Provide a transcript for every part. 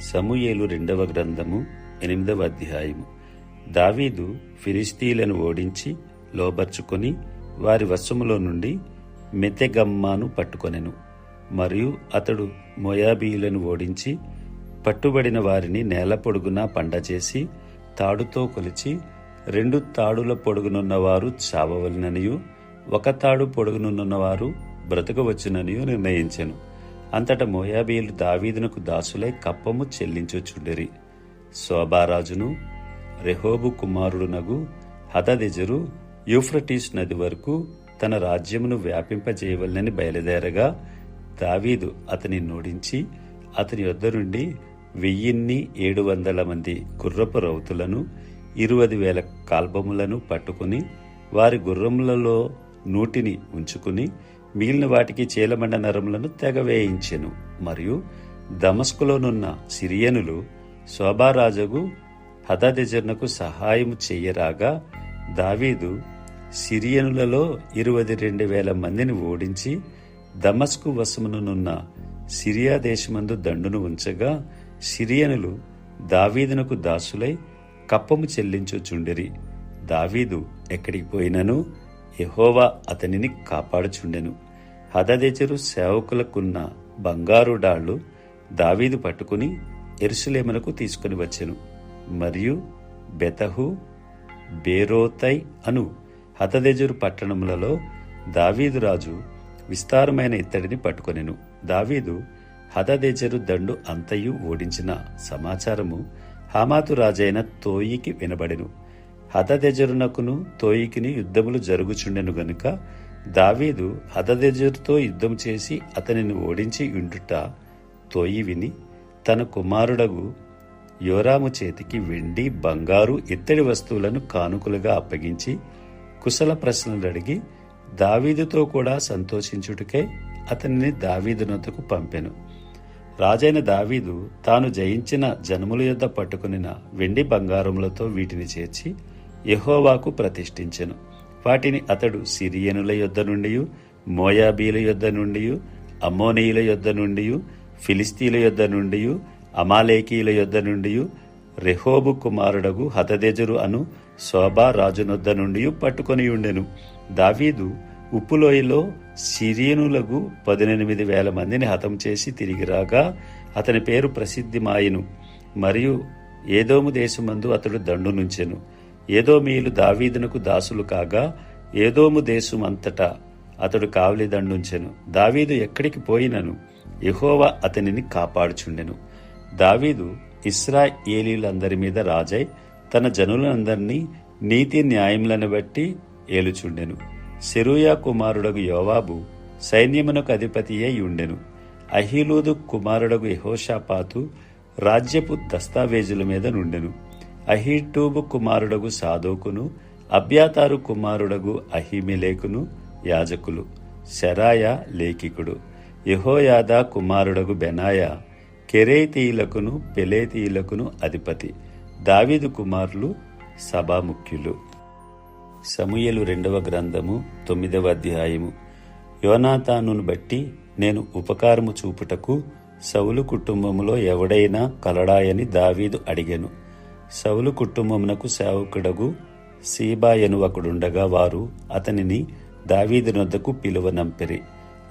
సమూయేలు రెండవ గ్రంథము ఎనిమిదవ అధ్యాయము. దావీదు ఫిలిస్తీలను ఓడించి లోబర్చుకొని వారి వశములో నుండి మెతెగమ్మాను పట్టుకొనెను. మరియు అతడు మొయాబీయులను ఓడించి పట్టుబడిన వారిని నేల పొడుగునా పండచేసి తాడుతో కొలిచి రెండు తాడుల పొడుగునున్నవారు చావవలననియు ఒక తాడు పొడుగునున్నవారు బ్రతకవచ్చుననియు నిర్ణయించెను. అంతట మోయాబీయులు దావీదునకు దాసులై కప్పము చెల్లించుచుండిరి శోభారాజును రెహోబు కుమారుడునగు హదదెజరు యూఫ్రటీస్ నది వరకు తన రాజ్యమును వ్యాపింపజేయవలనని బయలుదేరగా దావీదు అతని నోడించి అతని యొద్ద నుండి వెయ్యిన్ని ఏడు వందల మంది గుర్రపు రౌతులను ఇరవై వేల కాల్బములను పట్టుకుని వారి గుర్రములలో నూటిని ఉంచుకుని మిగిలిన వాటికి చీలమండ నరములను తెగవేయించెను మరియు దమస్కులోనున్న సిరియనులు శోభారాజగు హదదెజర్నకు సహాయము చెయ్యరాగా దావీదు సిరియనులలో ఇరవై రెండు వేల మందిని ఓడించి దమస్కు వశమునున్న సిరియా దేశమందు దండును ఉంచగా సిరియనులు దావీదునకు దాసులై కప్పము చెల్లించుచుండిరి. దావీదు ఎక్కడికి పోయినను? యహోవా అతనిని కాపాడుచుండెను. హదదెజరు సేవకులకున్న బంగారు డాళ్ళు దావీదు పట్టుకుని ఎరుసలేమునకు తీసుకుని వచ్చెను. మరియు బెతహు బేరోతై అను హతదెజరు పట్టణములలో దావీదు రాజు విస్తారమైన ఇత్తడిని పట్టుకొనెను. దావీదు హదదెజరు దండు అంతయు ఓడించిన సమాచారము హామాతు రాజైన తోయికి వినబడెను. హదదెజరునకును తోయికిని యుద్ధములు జరుగుచుండెను గనుక దావీదు హదదెజరుతో యుద్ధం చేసి అతనిని ఓడించి ఉండుట తోయి విని తన కుమారుడగు యోరాము చేతికి వెండి బంగారు ఇత్తడి వస్తువులను కానుకలుగా అప్పగించి కుశల ప్రశ్నలు అడిగి దావీదుతో కూడా సంతోషించుటకై అతనిని దావీదునొద్దకు పంపెను. రాజైన దావీదు తాను జయించిన జనముల యొద్ద పట్టుకునిన వెండి బంగారములతో వీటిని చేర్చి యహోవాకు ప్రతిష్ఠించెను. వాటిని అతడు సిరియనుల యొద్ద నుండి మోయాబీల యొద్ద నుండి అమ్మోనీయుల యొద్ద నుండి ఫిలిస్తీల యొద్ద నుండి అమాలేకీల యొద్ద నుండి రెహోబు కుమారుడగు హతదెజరు అను శోభా రాజునొద్ద నుండి పట్టుకొని ఉండెను. దావీదు ఉప్పులోయలో సిరియనులకు పదినెనిమిది వేల మందిని హతం చేసి తిరిగి రాగా అతని పేరు ప్రసిద్ధిమాయను. మరియు ఏదోము దేశమందు అతడు దండు నుంచెను ఏదోమీయులు దావీదునకు దాసులు కాగా ఏదోము దేశమంతటా అతడు కావలి దండుంచెను. దావీదు ఎక్కడికి పోయినను? యహోవా అతనిని కాపాడుచుండెను. దావీదు ఇస్రాయేలీలందరి మీద రాజై తన జనులందరినీ నీతి న్యాయములను బట్టి ఏలుచుండెను. సెరూయా కుమారుడగు యోవాబు సైన్యమునకు అధిపతి అయి ఉండెను. అహీలూదు కుమారుడగు యహోషాపాతు రాజ్యపు దస్తావేజుల మీద నుండెను. అహీటూబు కుమారుడగు సాదోకును అబ్యాతారు కుమారుడగు అహిమిలేకును యాజకులు శరాయ లేఖికుడు యహోయాదా కుమారుడగు బెనాయ కెరేతీయులకును పెలేతీయులకును అధిపతి దావీదు కుమారులు సభాముఖ్యులు. సమూయలు రెండవ గ్రంథము తొమ్మిదవ అధ్యాయము. యోనాతానును బట్టి నేను ఉపకారము చూపుటకు సౌలు కుటుంబములో ఎవడైనా కలడాయని దావీదు అడిగెను. సౌలు కుటుంబమునకు సేవకుడగు సీబాయను ఒకడుండగా వారు అతనిని దావీదునొద్దకు పిలువనంపిరి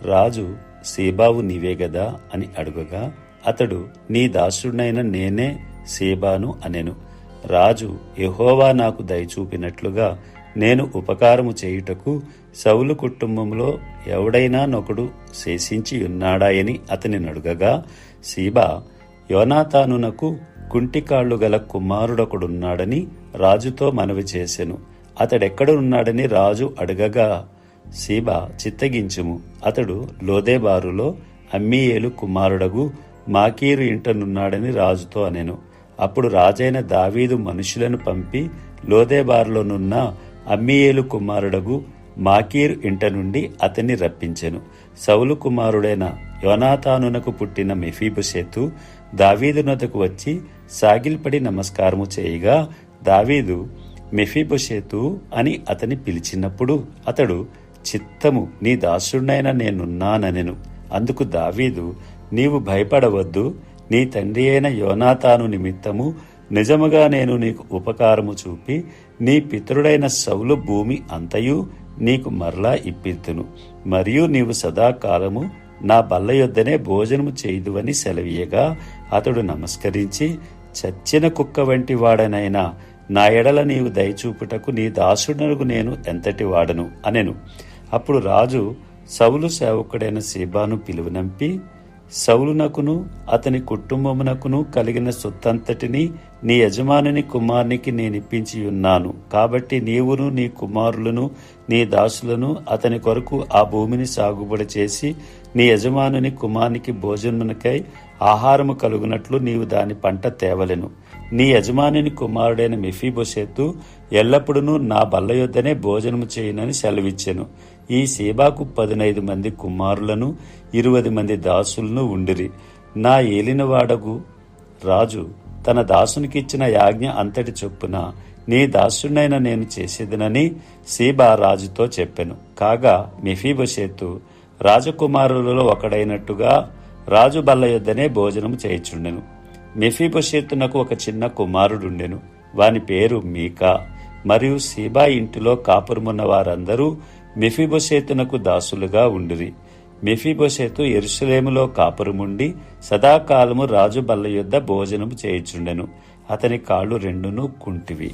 రాజు సీబావు నీవే గదా? అని అడుగగా అతడు నీ దాసుడైన నేనే సీబాను అనెను. రాజు యహోవా నాకు దయచూపినట్లుగా నేను ఉపకారము చేయుటకు సౌలు కుటుంబంలో ఎవడైనా నొకడు శేషించి ఉన్నాడాయని అతని నడుగగా సీబా యోనాతానునకు కుంటికాళ్ళు గల కుమారుడొకడున్నాడని రాజుతో మనవి చేసెను. అతడెక్కడున్నాడని రాజు అడగగా సీబ చిత్తగించుము. అతడు లోదేబారులో అమ్మీయేలు కుమారుడగు మాకీరు ఇంటనున్నాడని రాజుతో అనెను. అప్పుడు రాజైన దావీదు మనుషులను పంపి లోదేబారులోనున్న అమ్మీయేలు కుమారుడగు మాకీరు ఇంట నుండి అతన్ని రప్పించెను. సౌలు కుమారుడైన యోనాతానునకు పుట్టిన మెఫీబుషేతు దావీదునతకు వచ్చి సాగిల్పడి నమస్కారము చేయగా దావీదు మెఫీబుషేతు అని అతని పిలిచినప్పుడు అతడు చిత్తము నీ దాసుడైన నేనున్నానెను అందుకు దావీదు నీవు భయపడవద్దు. నీ తండ్రి అయిన యోనాతాను నిమిత్తము నిజముగా నేను నీకు ఉపకారము చూపి నీ పితరుడైన సౌలు భూమి అంతయు నీకు మరలా ఇప్పిద్దును. మరియు నీవు సదాకాలము నా బల్ల యొద్దనే భోజనము చేయుదువని సెలవీయగా అతడు నమస్కరించి చచ్చిన కుక్క వంటి వాడనైనా నా ఎడల నీవు దయచూపుటకు నీ దాసుడనకు నేను ఎంతటి వాడను అనెను. అప్పుడు రాజు సౌలు సేవకుడైన సీబాను పిలువనంపి సౌలునకును అతని కుటుంబమునకును కలిగిన సొత్తంతటిని నీ యజమానిని కుమారునికి నేనిప్పించి ఉన్నాను. కాబట్టి నీవును నీ కుమారులను నీ దాసులను అతని కొరకు ఆ భూమిని సాగుబడి చేసి నీ యజమానుని కుమారునికి భోజనమునకై ఆహారము కలుగునట్లు నీవు దాని పంట తేవలెను. నీ యజమానిని కుమారుడైన మెఫీబొషెత్తు ఎల్లప్పుడూ నా బల్ల యొద్దనే భోజనము చేయనని సెలవిచ్చెను. ఈ సీబాకు పదినైదు మంది కుమారులను ఇరువది మంది దాసులను ఉండిరి. నా ఏలినవాడగు రాజు తన దాసునికిచ్చిన యాజ్ఞ అంతటి చొప్పున నీ దాసునైన నేను చేసేదినని సీబా రాజుతో చెప్పెను. కాగా మెఫీబొషెత్తు రాజకుమారులలో ఒకడైనట్టుగా రాజు బల్ల యొద్దనే భోజనం చేయిచుండెను. మెఫీబొషెత్తునకు ఒక చిన్న కుమారుడుండెను. వాని పేరు మీకా. మరియు సీబా ఇంటిలో కాపురమున్న వారందరూ మెఫీబొషేతునకు దాసులుగా ఉండిరి. మెఫీబొషేతు ఎరుసలేములో కాపురముండి సదాకాలము రాజు బల్ల యొద్ద భోజనము చేయుచుండెను. అతని కాళ్ళు రెండును కుంటివి.